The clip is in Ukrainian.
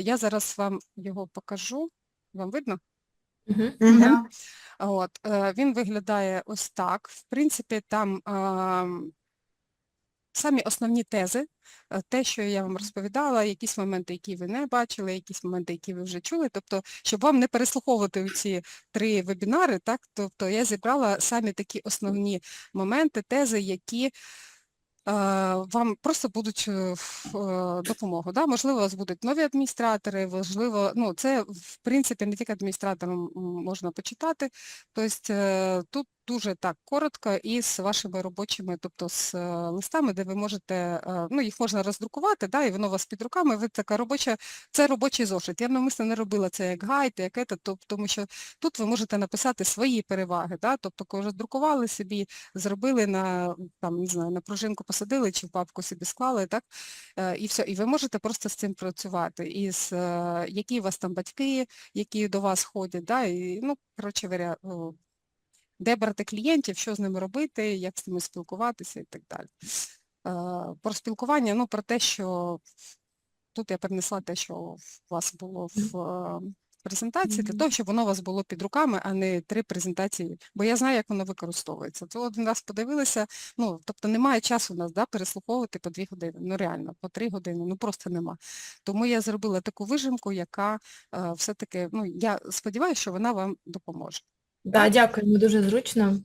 Я зараз вам його покажу. Вам видно? Мгм. От, е, він виглядає ось так. В принципі, там самі основні тези, е, те, що я вам розповідала, якісь моменти, які ви не бачили, якісь моменти, які ви вже чули. Тобто, щоб вам не переслуховувати ці три вебінари, так, тобто я зібрала самі такі основні моменти, тези, які е, вам просто будуть е, е, допомогу. Да? Можливо, у вас будуть нові адміністратори, можливо, ну це в принципі не тільки адміністраторам можна почитати. Тобто е, тут дуже так коротко і з вашими робочими, тобто з е, листами, де ви можете, е, ну їх можна роздрукувати, да, і воно у вас під руками, ви така робоча, це робочий зошит. Я навмисно не робила це як гайд, як це, тому що тут ви можете написати свої переваги, да, тобто роздрукували собі, зробили на там, не знаю, на пружинку посадили чи в папку собі склали, так, е, і все, і ви можете просто з цим працювати, і з які у вас там батьки, які до вас ходять, да, і, ну, коротше де брати клієнтів, що з ними робити, як з ними спілкуватися і так далі. Е, Про спілкування, ну, про те, що тут я перенесла те, що у вас було в презентації, для того, щоб воно у вас було під руками, а не три презентації, бо я знаю, як воно використовується. То один раз подивилися, ну, тобто немає часу у нас да, переслуховувати по дві години, ну реально, по три години, ну просто нема. Тому я зробила таку вижимку, яка е, все-таки, ну, я сподіваюся, що вона вам допоможе. Да, дякуємо, дуже зручно.